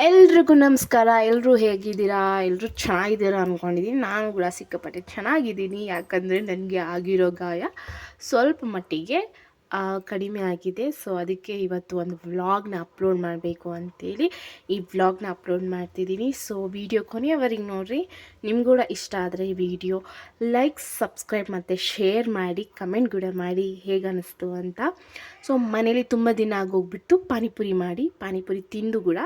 ಎಲ್ರಿಗೂ ನಮಸ್ಕಾರ. ಎಲ್ಲರೂ ಹೇಗಿದ್ದೀರಾ? ಎಲ್ಲರೂ ಚೆನ್ನಾಗಿದ್ದೀರಾ ಅಂದ್ಕೊಂಡಿದ್ದೀನಿ ನಾನು ಕೂಡ ಸಿಕ್ಕಾಪಟ್ಟೆ ಚೆನ್ನಾಗಿದ್ದೀನಿ. ಯಾಕಂದರೆ ನನಗೆ ಆಗಿರೋ ಗಾಯ ಸ್ವಲ್ಪ ಮಟ್ಟಿಗೆ ಕಡಿಮೆ ಆಗಿದೆ. ಸೊ ಅದಕ್ಕೆ ಇವತ್ತು ಒಂದು ವ್ಲಾಗ್ನ ಅಪ್ಲೋಡ್ ಮಾಡಬೇಕು ಅಂತೇಳಿ ಈ ವ್ಲಾಗ್ನ ಅಪ್ಲೋಡ್ ಮಾಡ್ತಿದ್ದೀನಿ. ಸೊ ವಿಡಿಯೋ ಕೊನೆಯವರೆಗೆ ನೋಡಿರಿ. ನಿಮ್ಗೆ ಕೂಡ ಇಷ್ಟ ಆದರೆ ಈ ವಿಡಿಯೋ ಲೈಕ್, ಸಬ್ಸ್ಕ್ರೈಬ್ ಮತ್ತು ಶೇರ್ ಮಾಡಿ, ಕಮೆಂಟ್ ಕೂಡ ಮಾಡಿ ಹೇಗೆ ಅನ್ನಿಸ್ತು ಅಂತ. ಸೊ ಮನೇಲಿ ತುಂಬ ದಿನ ಆಗೋಗ್ಬಿಟ್ಟು ಪಾನಿಪುರಿ ಮಾಡಿ, ಪಾನಿಪುರಿ ತಿಂದು ಕೂಡ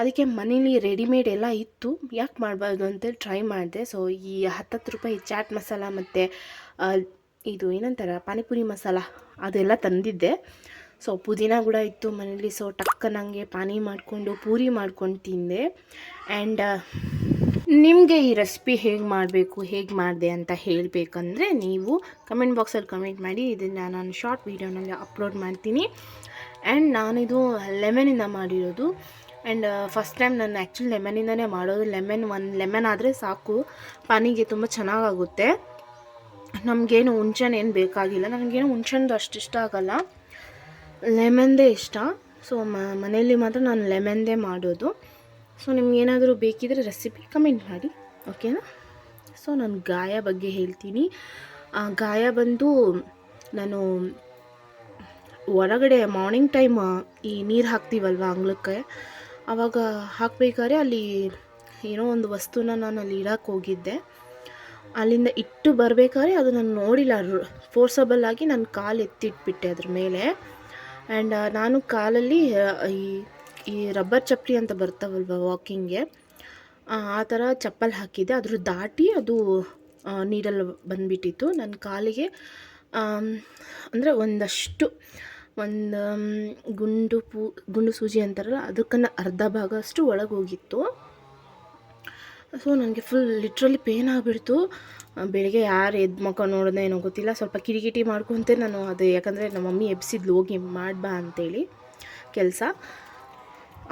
ಅದಕ್ಕೆ ಮನೇಲಿ ರೆಡಿಮೇಡ್ ಎಲ್ಲ ಇತ್ತು. ಯಾಕೆ ಮಾಡಬಾರ್ದು ಅಂತೇಳಿ ಟ್ರೈ ಮಾಡಿದೆ. ಸೊ ಈ ಹತ್ತತ್ತು ರೂಪಾಯಿ ಚಾಟ್ ಮಸಾಲ ಮತ್ತು ಇದು ಏನಂತಾರೆ, ಪಾನಿಪುರಿ ಮಸಾಲ ಅದೆಲ್ಲ ತಂದಿದ್ದೆ. ಸೊ ಪುದೀನ ಕೂಡ ಇತ್ತು ಮನೇಲಿ. ಸೊ ಟಕ್ಕನಂಗೆ ಪಾನಿ ಮಾಡಿಕೊಂಡು, ಪೂರಿ ಮಾಡ್ಕೊಂಡು ತಿಂದೆ. ಆ್ಯಂಡ್ ನಿಮಗೆ ಈ ರೆಸಿಪಿ ಹೇಗೆ ಮಾಡಬೇಕು, ಹೇಗೆ ಮಾಡಿದೆ ಅಂತ ಹೇಳಬೇಕಂದ್ರೆ ನೀವು ಕಮೆಂಟ್ ಬಾಕ್ಸಲ್ಲಿ ಕಮೆಂಟ್ ಮಾಡಿ. ಇದನ್ನು ನಾನು ಶಾರ್ಟ್ ವೀಡಿಯೋನಲ್ಲಿ ಅಪ್ಲೋಡ್ ಮಾಡ್ತೀನಿ. ಆ್ಯಂಡ್ ನಾನಿದು ಲೆಮನಿಂದ ಮಾಡಿರೋದು. ಆ್ಯಂಡ್ ಫಸ್ಟ್ ಟೈಮ್ ನಾನು ಆ್ಯಕ್ಚುಲಿ ಲೆಮನಿಂದನೇ ಮಾಡೋದು. ಲೆಮನ್ ಒಂದು ಲೆಮನ್ ಆದರೆ ಸಾಕು. ಪಾನಿಗೆ ತುಂಬ ಚೆನ್ನಾಗಾಗುತ್ತೆ. ನಮಗೇನು ಹುಣ್ಸೆಹಣ್ಣು ಏನು ಬೇಕಾಗಿಲ್ಲ. ನನಗೇನು ಹುಣ್ಸೆಹಣ್ಣು ಅಷ್ಟು ಇಷ್ಟ ಆಗಲ್ಲ. ಲೆಮನ್ದೇ ಇಷ್ಟ. ಸೊ ಮನೆಯಲ್ಲಿ ಮಾತ್ರ ನಾನು ಲೆಮನ್ದೇ ಮಾಡೋದು. ಸೊ ನಿಮ್ಗೇನಾದರೂ ಬೇಕಿದ್ರೆ ರೆಸಿಪಿ ಕಮೆಂಟ್ ಮಾಡಿ. ಓಕೆನಾ ಸೊ ನಾನು ಗಾಯ ಬಗ್ಗೆ ಹೇಳ್ತೀನಿ. ಗಾಯ ಬಂದು ನಾನು ಹೊರಗಡೆ ಮಾರ್ನಿಂಗ್ ಟೈಮ್ ಈ ನೀರು ಹಾಕ್ತೀವಲ್ವ ಅಂಗ್ಳಕ್ಕೆ? ಆವಾಗ ಹಾಕ್ಬೇಕಾದ್ರೆ ಅಲ್ಲಿ ಏನೋ ಒಂದು ವಸ್ತುನ ನಾನು ಅಲ್ಲಿ ಇಡಕ್ಕೆ ಹೋಗಿದ್ದೆ. ಅಲ್ಲಿಂದ ಇಟ್ಟು ಬರಬೇಕಾದ್ರೆ ಅದು ನಾನು ನೋಡಿಲ್ಲ ಫೋರ್ಸಬಲ್ ಆಗಿ ನಾನು ಕಾಲು ಎತ್ತಿಟ್ಬಿಟ್ಟೆ ಅದ್ರ ಮೇಲೆ. ಆ್ಯಂಡ್ ನಾನು ಕಾಲಲ್ಲಿ ಈ ಈ ರಬ್ಬರ್ ಚಪ್ಪಲಿ ಅಂತ ಬರ್ತಾವಲ್ವ ವಾಕಿಂಗ್ಗೆ ಆ ಥರ ಚಪ್ಪಲ್ ಹಾಕಿದ್ದೆ. ಅದ್ರ ದಾಟಿ ಅದು ನೀರಲ್ಲಿ ಬಂದುಬಿಟ್ಟಿತ್ತು. ನನ್ನ ಕಾಲಿಗೆ ಅಂದರೆ ಒಂದಷ್ಟು ಒಂದು ಗುಂಡು ಪೂ, ಗುಂಡು ಸೂಜಿ ಅಂತಾರಲ್ಲ, ಅದಕ್ಕನ್ನು ಅರ್ಧ ಭಾಗ ಅಷ್ಟು ಒಳಗೆ ಹೋಗಿತ್ತು. ಸೊ ನನಗೆ ಫುಲ್ ಲಿಟ್ರಲಿ ಪೇನ್ ಆಗಿಬಿಡ್ತು. ಬೆಳಿಗ್ಗೆ ಯಾರು ಎದ್ದು ಮುಖ ನೋಡಿದೆ ಏನೋ ಗೊತ್ತಿಲ್ಲ. ಸ್ವಲ್ಪ ಕಿರಿಕಿಟಿ ಮಾಡ್ಕೊತೆ ನಾನು ಅದು, ಯಾಕಂದರೆ ನಮ್ಮ ಮಮ್ಮಿ ಎಬ್ಸಿದ್ಲು, ಹೋಗಿ ಮಾಡ್ಬಾ ಅಂತೇಳಿ ಕೆಲಸ.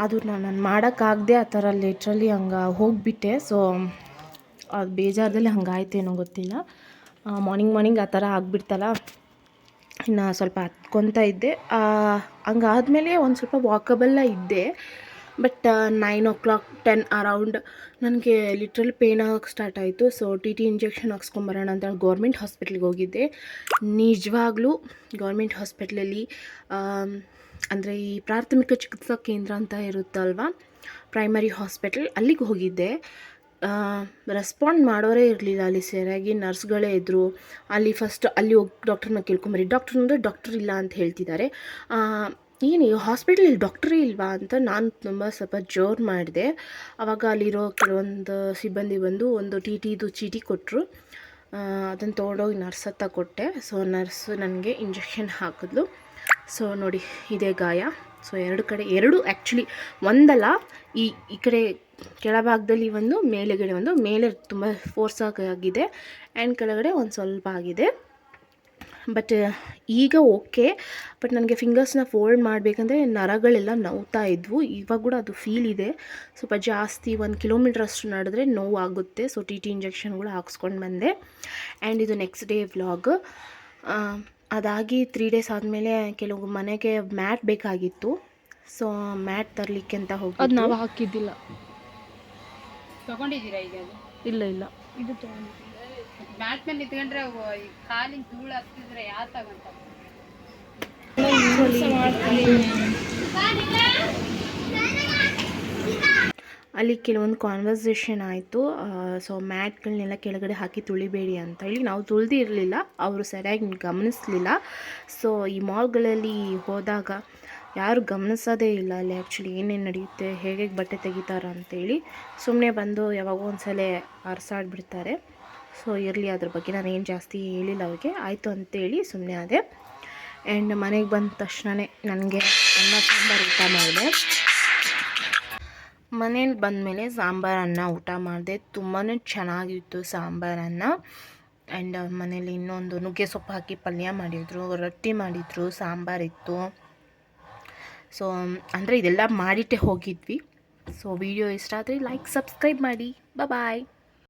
ಅದು ನಾನು ಮಾಡೋಕ್ಕಾಗದೆ ಆ ಥರ ಲಿಟ್ರಲಿ ಹಂಗೆ ಹೋಗಿಬಿಟ್ಟೆ. ಸೊ ಅದು ಬೇಜಾರದಲ್ಲಿ ಹಂಗಾಯ್ತೇನೋ ಗೊತ್ತಿಲ್ಲ. ಮಾರ್ನಿಂಗ್ ಮಾರ್ನಿಂಗ್ ಆ ಥರ ಆಗಿಬಿಡ್ತಲ್ಲ. ಇನ್ನು ಸ್ವಲ್ಪ ಹತ್ಕೊತ ಇದ್ದೆ. ಹಂಗಾದ್ಮೇಲೆ ಒಂದು ಸ್ವಲ್ಪ ವಾಕಬಲ್ಲ ಇದ್ದೆ. But nine o'clock ten around ನನಗೆ ಲಿಟ್ರಲ್ ಪೇನ್ ಆಗೋಕ್ಕೆ ಸ್ಟಾರ್ಟ್ ಆಯಿತು. ಸೊ ಟಿ ಟಿ ಇಂಜೆಕ್ಷನ್ ಹಾಕ್ಸ್ಕೊಂಬರೋಣ ಅಂತ ಗೌರ್ಮೆಂಟ್ ಹಾಸ್ಪಿಟ್ಲಿಗೆ ಹೋಗಿದ್ದೆ. ನಿಜವಾಗ್ಲೂ ಗೌರ್ಮೆಂಟ್ ಹಾಸ್ಪಿಟ್ಲಲ್ಲಿ ಅಂದರೆ ಈ ಪ್ರಾಥಮಿಕ ಚಿಕಿತ್ಸಾ ಕೇಂದ್ರ ಅಂತ ಇರುತ್ತಲ್ವ ಪ್ರೈಮರಿ ಹಾಸ್ಪಿಟಲ್ ಅಲ್ಲಿಗೆ ಹೋಗಿದ್ದೆ. ರೆಸ್ಪಾಂಡ್ ಮಾಡೋರೇ ಇರಲಿಲ್ಲ ಅಲ್ಲಿ ಸರಿಯಾಗಿ ನರ್ಸ್ಗಳೇ ಇದ್ದರು ಅಲ್ಲಿ ಫಸ್ಟ್ ಅಲ್ಲಿ ಹೋಗಿ ಡಾಕ್ಟ್ರನ್ನ ಕೇಳ್ಕೊಂಬರಿ. ಡಾಕ್ಟ್ರ್ ಅಂದರೆ ಡಾಕ್ಟ್ರ್ ಇಲ್ಲ ಅಂತ ಹೇಳ್ತಿದ್ದಾರೆ. ಏನು ಹಾಸ್ಪಿಟ್ಲಲ್ಲಿ ಡಾಕ್ಟ್ರೇ ಇಲ್ವಾ ಅಂತ ನಾನು ತುಂಬ ಸ್ವಲ್ಪ ಜೋರು ಮಾಡಿದೆ. ಆವಾಗ ಅಲ್ಲಿರೋ ಕೆಲವೊಂದು ಸಿಬ್ಬಂದಿ ಬಂದು ಒಂದು ಟಿ ಟಿದು ಚೀಟಿ ಕೊಟ್ಟರು ಅದನ್ನು ತೊಗೊಂಡೋಗಿ ನರ್ಸ್ ಹತ್ತ ಕೊಟ್ಟೆ. ಸೊ ನರ್ಸ್ ನನಗೆ ಇಂಜೆಕ್ಷನ್ ಹಾಕಿದ್ಲು. ಸೊ ನೋಡಿ, ಇದೇ ಗಾಯ. ಸೊ ಎರಡು ಕಡೆ, ಎರಡು ಆ್ಯಕ್ಚುಲಿ ಒಂದಲ್ಲ, ಈ ಈ ಕಡೆ ಕೆಳಭಾಗದಲ್ಲಿ ಒಂದು, ಮೇಲೆಗಡೆ ಒಂದು. ಮೇಲೆ ತುಂಬ ಫೋರ್ಸ್ ಆಗಿದೆ ಆ್ಯಂಡ್ ಕೆಳಗಡೆ ಒಂದು ಸ್ವಲ್ಪ ಆಗಿದೆ. ಬಟ್ ಈಗ ಓಕೆ ಬಟ್ ನನಗೆ ಫಿಂಗರ್ಸ್ನ ಫೋಲ್ಡ್ ಮಾಡಬೇಕಂದ್ರೆ ನರಗಳೆಲ್ಲ ನೋವ್ತಾ ಇದ್ವು. ಇವಾಗ ಕೂಡ ಅದು ಫೀಲ್ ಇದೆ. ಸ್ವಲ್ಪ ಜಾಸ್ತಿ ಒಂದು ಕಿಲೋಮೀಟ್ರ್ ಅಷ್ಟು ನಡೆದ್ರೆ ನೋವಾಗುತ್ತೆ. ಸೊ ಟಿ ಟಿ ಇಂಜೆಕ್ಷನ್ಗಳು ಹಾಕ್ಸ್ಕೊಂಡು ಬಂದೆ. ಆ್ಯಂಡ್ ಇದು ನೆಕ್ಸ್ಟ್ ಡೇ ವ್ಲಾಗ್ ಅದಾಗಿ ತ್ರೀ ಡೇಸ್ ಆದಮೇಲೆ ಕೆಲವು ಮನೆಗೆ ಮ್ಯಾಟ್ ಬೇಕಾಗಿತ್ತು. ಸೊ ಮ್ಯಾಟ್ ತರಲಿಕ್ಕೆ ಅಂತ ಹೋಗಿ ಅದು ನಾವು ಹಾಕಿದ್ದಿಲ್ಲ. ತಗೊಂಡಿದ್ದೀರಾ ಈಗ ಅದು? ಇಲ್ಲ ಇಲ್ಲ. ಇದು ತಗೊಂಡು ಮ್ಯಾಟ್ ಮೇಲೆ ನಿಂತ್ಕೊಂಡ್ರೆ ಕಾಲಿನ ಧೂಳು ಹತ್ತಿದ್ರೆ ಯಾರು ತಗೊಂತ ಅಲ್ಲಿ ಕೆಲವೊಂದು ಕಾನ್ವರ್ಸೇಷನ್ ಆಯಿತು. ಸೊ ಮ್ಯಾಟ್ಗಳನ್ನೆಲ್ಲ ಕೆಳಗಡೆ ಹಾಕಿ ತುಳಿಬೇಡಿ ಅಂತ ಹೇಳಿ. ನಾವು ತುಳಿದಿರಲಿಲ್ಲ ಅವರು ಸರಿಯಾಗಿ ಗಮನಿಸಲಿಲ್ಲ. ಸೊ ಈ ಮಾಲ್ಗಳಲ್ಲಿ ಹೋದಾಗ ಯಾರು ಗಮನಿಸೋದೇ ಇಲ್ಲ ಅಲ್ಲಿ ಆ್ಯಕ್ಚುಲಿ ಏನೇನು ನಡೆಯುತ್ತೆ ಹೇಗೆ ಬಟ್ಟೆ ತೆಗಿತಾರ ಅಂತೇಳಿ. ಸುಮ್ಮನೆ ಬಂದು ಯಾವಾಗೋ ಒಂದು ಸಲ ಅರಸಾಡ್ಬಿಡ್ತಾರೆ ಸೊ ಇರಲಿ ಅದ್ರ ಬಗ್ಗೆ ನಾನು ಏನು ಜಾಸ್ತಿ ಹೇಳಿಲ್ಲ ಅವ್ರಿಗೆ. ಆಯಿತು ಅಂತೇಳಿ ಸುಮ್ಮನೆ ಆದೆ. ಆ್ಯಂಡ್ ಮನೆಗೆ ಬಂದ ತಕ್ಷಣವೇ ನನಗೆ ಅನ್ನ ಸಾಂಬಾರು ಊಟ ಮಾಡಿದೆ. ಮನೇಲಿ ಬಂದಮೇಲೆ ಸಾಂಬಾರನ್ನ ಊಟ ಮಾಡಿದೆ. ತುಂಬಾ ಚೆನ್ನಾಗಿತ್ತು ಸಾಂಬಾರನ್ನ ಆ್ಯಂಡ್ ಮನೇಲಿ ಇನ್ನೊಂದು ನುಗ್ಗೆ ಸೊಪ್ಪು ಹಾಕಿ ಪಲ್ಯ ಮಾಡಿದರು, ರೊಟ್ಟಿ ಮಾಡಿದರು ಸಾಂಬಾರಿತ್ತು ಸೊ ಅಂದರೆ ಇದೆಲ್ಲ ಮಾಡಿಟ್ಟೆ ಹೋಗಿದ್ವಿ. ಸೊ ವಿಡಿಯೋ ಇಷ್ಟ ಆದರೆ ಲೈಕ್ ಸಬ್ಸ್ಕ್ರೈಬ್ ಮಾಡಿ. ಬಾಯ್